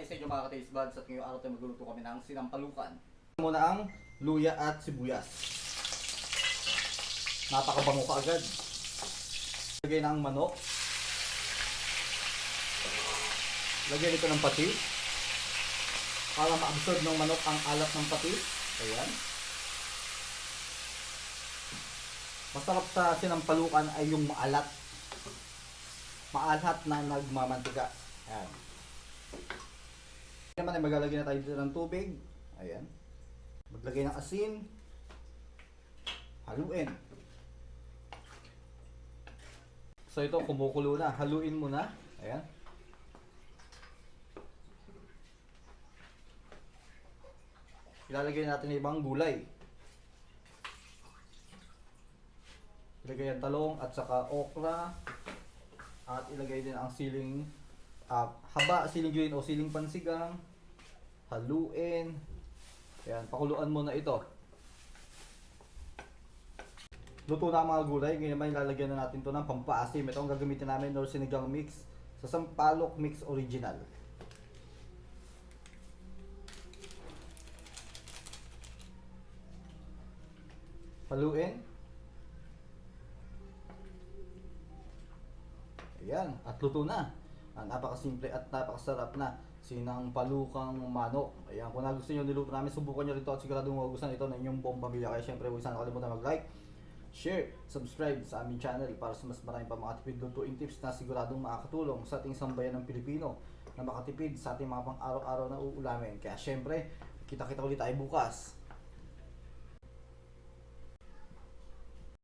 kayo sa inyo mga ka-taste buds at ngayong araw tayo magluluto kami ng sinampalukan. Muna ang luya at sibuyas. Napakabango ka agad. Lagay ng manok. Lagyan ito ng patis. Para ma-absorb ng manok ang alat ng patis. Ayan. Masarap sa sinampalukan ay yung maalat. Maalat na nagmamantika. Ayan. Naman ay maglalagay na tayo dito ng tubig. Ayan. Maglagay ng asin. Haluin. So ito kumukulo na. Haluin mo na. Ayan. Ilalagay natin ibang gulay. Ilagay ang talong at saka okra. At ilagay din ang siling ah, haba, siling green o siling pansigang. Haluin. Ayan, pakuluan mo na ito. Luto na ang mga gulay. Ngayon naman ilalagyan na natin to ng pampaasim. Ito ang gagamitin namin or sinigang mix sa Sampalok Mix Original. Haluin. Ayan, at luto na. Ah, napakasimple at napakasarap na sinang palukang manok. Ayan, kung nagustuhan nyo niluto namin, subukan nyo rito at siguradong magugustuhan ito ng inyong buong pamilya. Kaya syempre, huwag sana nakalimutan mag-like, share, subscribe sa aming channel para sa mas marami pa mga tipid lutuin tips na siguradong makakatulong sa ating sambayan ng Pilipino na makatipid sa ating mga pang araw-araw na uulamin. Kaya syempre, kita-kita ulit tayo bukas.